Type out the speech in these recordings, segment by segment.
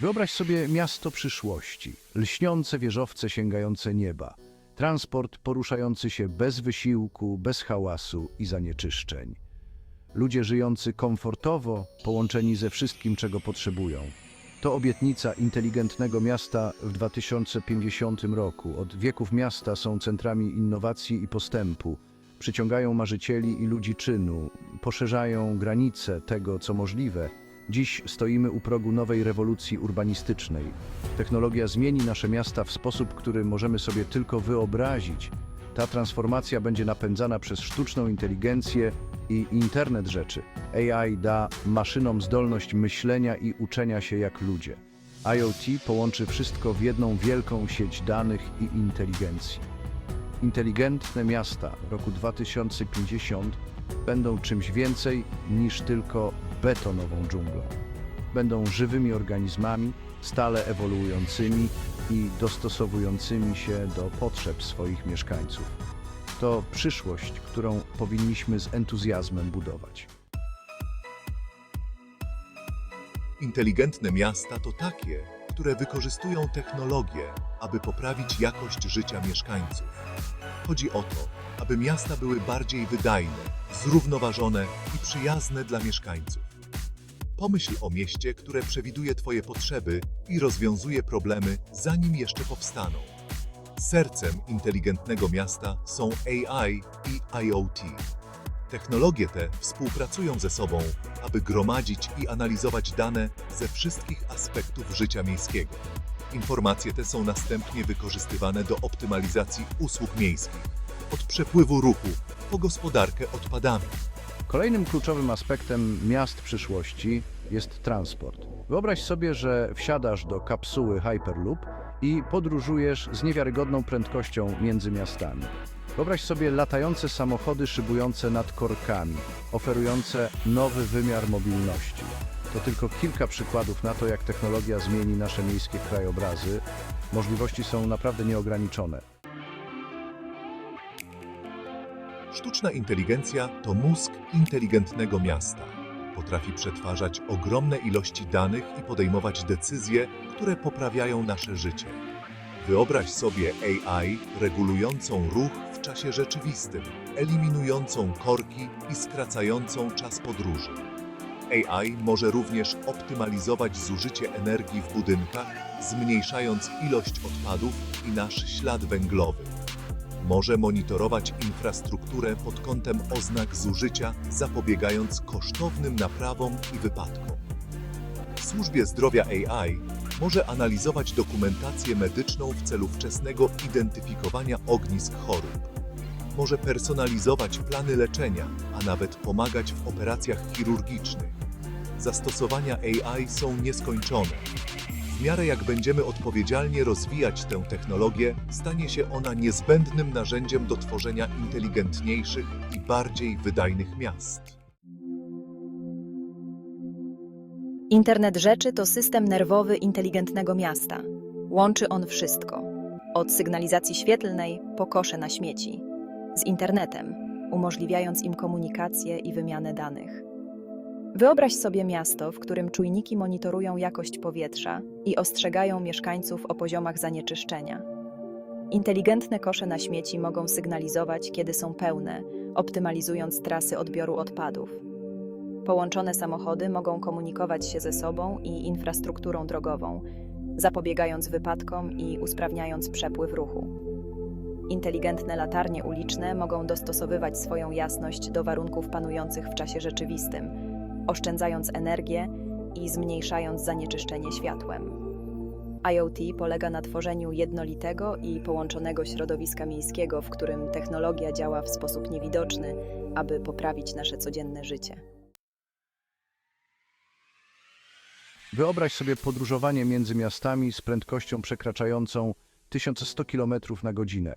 Wyobraź sobie miasto przyszłości, lśniące wieżowce sięgające nieba, transport poruszający się bez wysiłku, bez hałasu i zanieczyszczeń. Ludzie żyjący komfortowo, połączeni ze wszystkim, czego potrzebują. To obietnica inteligentnego miasta w 2050 roku. Od wieków miasta są centrami innowacji i postępu. Przyciągają marzycieli i ludzi czynu, poszerzają granice tego, co możliwe. Dziś stoimy u progu nowej rewolucji urbanistycznej. Technologia zmieni nasze miasta w sposób, który możemy sobie tylko wyobrazić. Ta transformacja będzie napędzana przez sztuczną inteligencję i internet rzeczy. AI da maszynom zdolność myślenia i uczenia się jak ludzie. IoT połączy wszystko w jedną wielką sieć danych i inteligencji. Inteligentne miasta roku 2050 będą czymś więcej niż tylko betonową dżunglą. Będą żywymi organizmami, stale ewoluującymi i dostosowującymi się do potrzeb swoich mieszkańców. To przyszłość, którą powinniśmy z entuzjazmem budować. Inteligentne miasta to takie, które wykorzystują technologię, aby poprawić jakość życia mieszkańców. Chodzi o to, aby miasta były bardziej wydajne, zrównoważone i przyjazne dla mieszkańców. Pomyśl o mieście, które przewiduje Twoje potrzeby i rozwiązuje problemy, zanim jeszcze powstaną. Sercem inteligentnego miasta są AI i IoT. Technologie te współpracują ze sobą, aby gromadzić i analizować dane ze wszystkich aspektów życia miejskiego. Informacje te są następnie wykorzystywane do optymalizacji usług miejskich, od przepływu ruchu po gospodarkę odpadami. Kolejnym kluczowym aspektem miast przyszłości jest transport. Wyobraź sobie, że wsiadasz do kapsuły Hyperloop i podróżujesz z niewiarygodną prędkością między miastami. Wyobraź sobie latające samochody szybujące nad korkami, oferujące nowy wymiar mobilności. To tylko kilka przykładów na to, jak technologia zmieni nasze miejskie krajobrazy. Możliwości są naprawdę nieograniczone. Sztuczna inteligencja to mózg inteligentnego miasta. Potrafi przetwarzać ogromne ilości danych i podejmować decyzje, które poprawiają nasze życie. Wyobraź sobie AI regulującą ruch w czasie rzeczywistym, eliminującą korki i skracającą czas podróży. AI może również optymalizować zużycie energii w budynkach, zmniejszając ilość odpadów i nasz ślad węglowy może monitorować infrastrukturę pod kątem oznak zużycia, zapobiegając kosztownym naprawom i wypadkom. W służbie zdrowia AI może analizować dokumentację medyczną w celu wczesnego identyfikowania ognisk chorób. Może personalizować plany leczenia, a nawet pomagać w operacjach chirurgicznych. Zastosowania AI są nieskończone. W miarę jak będziemy odpowiedzialnie rozwijać tę technologię, stanie się ona niezbędnym narzędziem do tworzenia inteligentniejszych i bardziej wydajnych miast. Internet rzeczy to system nerwowy inteligentnego miasta. Łączy on wszystko. Od sygnalizacji świetlnej po kosze na śmieci. Z internetem, umożliwiając im komunikację i wymianę danych. Wyobraź sobie miasto, w którym czujniki monitorują jakość powietrza i ostrzegają mieszkańców o poziomach zanieczyszczenia. Inteligentne kosze na śmieci mogą sygnalizować, kiedy są pełne, optymalizując trasy odbioru odpadów. Połączone samochody mogą komunikować się ze sobą i infrastrukturą drogową, zapobiegając wypadkom i usprawniając przepływ ruchu. Inteligentne latarnie uliczne mogą dostosowywać swoją jasność do warunków panujących w czasie rzeczywistym, oszczędzając energię i zmniejszając zanieczyszczenie światłem. IoT polega na tworzeniu jednolitego i połączonego środowiska miejskiego, w którym technologia działa w sposób niewidoczny, aby poprawić nasze codzienne życie. Wyobraź sobie podróżowanie między miastami z prędkością przekraczającą 1100 km na godzinę.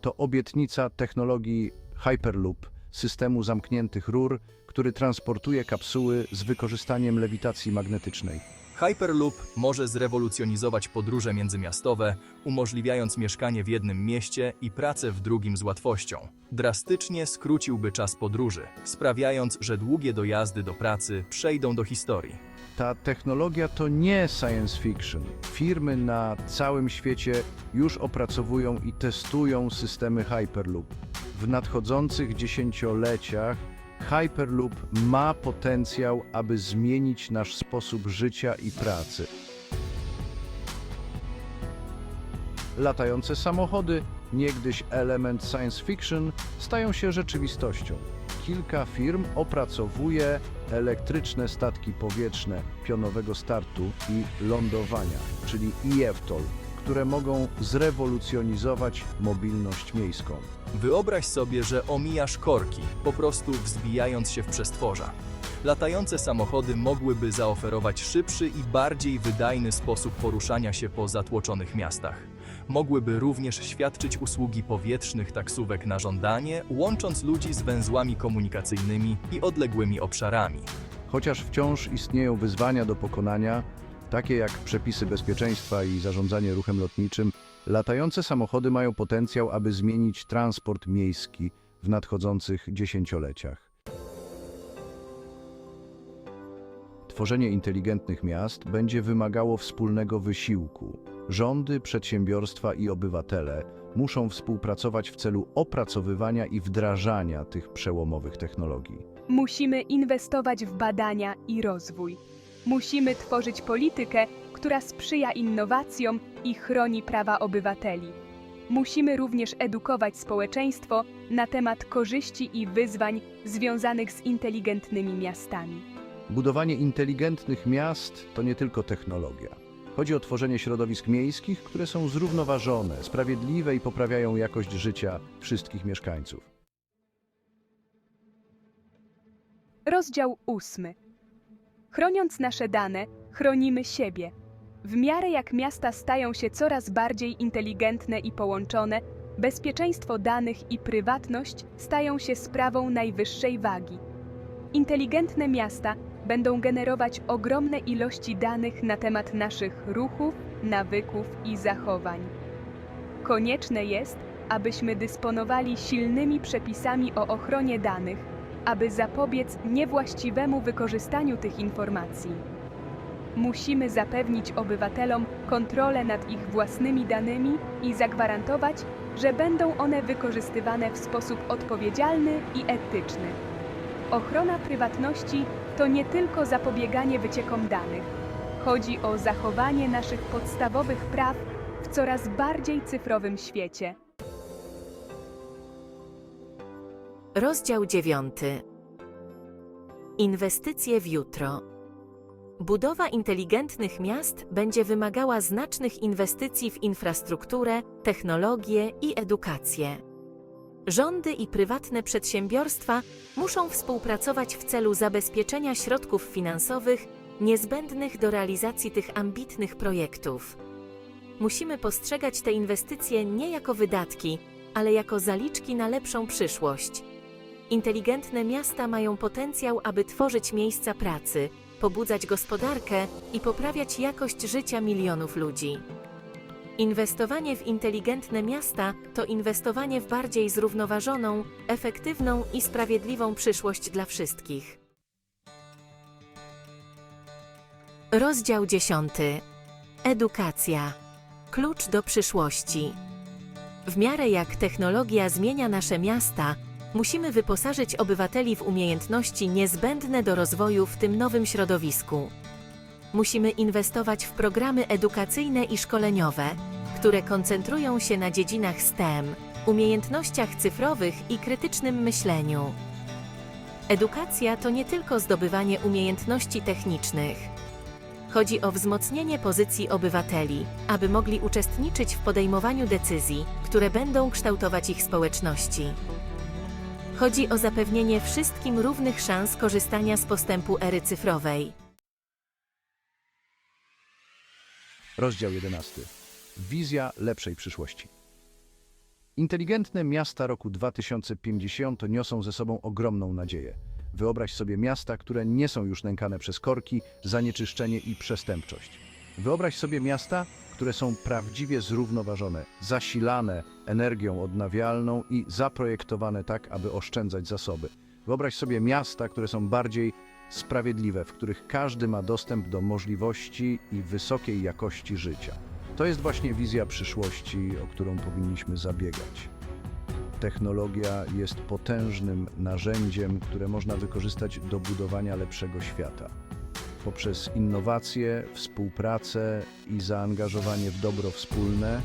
To obietnica technologii Hyperloop, systemu zamkniętych rur, który transportuje kapsuły z wykorzystaniem lewitacji magnetycznej. Hyperloop może zrewolucjonizować podróże międzymiastowe, umożliwiając mieszkanie w jednym mieście i pracę w drugim z łatwością. Drastycznie skróciłby czas podróży, sprawiając, że długie dojazdy do pracy przejdą do historii. Ta technologia to nie science fiction. Firmy na całym świecie już opracowują i testują systemy Hyperloop. W nadchodzących dziesięcioleciach Hyperloop ma potencjał, aby zmienić nasz sposób życia i pracy. Latające samochody, niegdyś element science fiction, stają się rzeczywistością. Kilka firm opracowuje elektryczne statki powietrzne pionowego startu i lądowania, czyli eVTOL, które mogą zrewolucjonizować mobilność miejską. Wyobraź sobie, że omijasz korki, po prostu wzbijając się w przestworza. Latające samochody mogłyby zaoferować szybszy i bardziej wydajny sposób poruszania się po zatłoczonych miastach. Mogłyby również świadczyć usługi powietrznych taksówek na żądanie, łącząc ludzi z węzłami komunikacyjnymi i odległymi obszarami. Chociaż wciąż istnieją wyzwania do pokonania, takie jak przepisy bezpieczeństwa i zarządzanie ruchem lotniczym, latające samochody mają potencjał, aby zmienić transport miejski w nadchodzących dziesięcioleciach. Tworzenie inteligentnych miast będzie wymagało wspólnego wysiłku. Rządy, przedsiębiorstwa i obywatele muszą współpracować w celu opracowywania i wdrażania tych przełomowych technologii. Musimy inwestować w badania i rozwój. Musimy tworzyć politykę, która sprzyja innowacjom i chroni prawa obywateli. Musimy również edukować społeczeństwo na temat korzyści i wyzwań związanych z inteligentnymi miastami. Budowanie inteligentnych miast to nie tylko technologia. Chodzi o tworzenie środowisk miejskich, które są zrównoważone, sprawiedliwe i poprawiają jakość życia wszystkich mieszkańców. Rozdział ósmy. Chroniąc nasze dane, chronimy siebie. W miarę jak miasta stają się coraz bardziej inteligentne i połączone, bezpieczeństwo danych i prywatność stają się sprawą najwyższej wagi. Inteligentne miasta będą generować ogromne ilości danych na temat naszych ruchów, nawyków i zachowań. Konieczne jest, abyśmy dysponowali silnymi przepisami o ochronie danych, aby zapobiec niewłaściwemu wykorzystaniu tych informacji. Musimy zapewnić obywatelom kontrolę nad ich własnymi danymi i zagwarantować, że będą one wykorzystywane w sposób odpowiedzialny i etyczny. Ochrona prywatności to nie tylko zapobieganie wyciekom danych. Chodzi o zachowanie naszych podstawowych praw w coraz bardziej cyfrowym świecie. Rozdział 9. Inwestycje w jutro. Budowa inteligentnych miast będzie wymagała znacznych inwestycji w infrastrukturę, technologię i edukację. Rządy i prywatne przedsiębiorstwa muszą współpracować w celu zabezpieczenia środków finansowych niezbędnych do realizacji tych ambitnych projektów. Musimy postrzegać te inwestycje nie jako wydatki, ale jako zaliczki na lepszą przyszłość. Inteligentne miasta mają potencjał, aby tworzyć miejsca pracy, pobudzać gospodarkę i poprawiać jakość życia milionów ludzi. Inwestowanie w inteligentne miasta to inwestowanie w bardziej zrównoważoną, efektywną i sprawiedliwą przyszłość dla wszystkich. Rozdział 10. Edukacja. Klucz do przyszłości. W miarę jak technologia zmienia nasze miasta, musimy wyposażyć obywateli w umiejętności niezbędne do rozwoju w tym nowym środowisku. Musimy inwestować w programy edukacyjne i szkoleniowe, które koncentrują się na dziedzinach STEM, umiejętnościach cyfrowych i krytycznym myśleniu. Edukacja to nie tylko zdobywanie umiejętności technicznych. Chodzi o wzmocnienie pozycji obywateli, aby mogli uczestniczyć w podejmowaniu decyzji, które będą kształtować ich społeczności. Chodzi o zapewnienie wszystkim równych szans korzystania z postępu ery cyfrowej. Rozdział 11. Wizja lepszej przyszłości. Inteligentne miasta roku 2050 niosą ze sobą ogromną nadzieję. Wyobraź sobie miasta, które nie są już nękane przez korki, zanieczyszczenie i przestępczość. Wyobraź sobie miasta, które są prawdziwie zrównoważone, zasilane energią odnawialną i zaprojektowane tak, aby oszczędzać zasoby. Wyobraź sobie miasta, które są bardziej sprawiedliwe, w których każdy ma dostęp do możliwości i wysokiej jakości życia. To jest właśnie wizja przyszłości, o którą powinniśmy zabiegać. Technologia jest potężnym narzędziem, które można wykorzystać do budowania lepszego świata. Poprzez innowacje, współpracę i zaangażowanie w dobro wspólne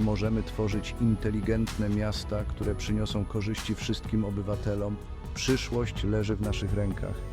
możemy tworzyć inteligentne miasta, które przyniosą korzyści wszystkim obywatelom. Przyszłość leży w naszych rękach.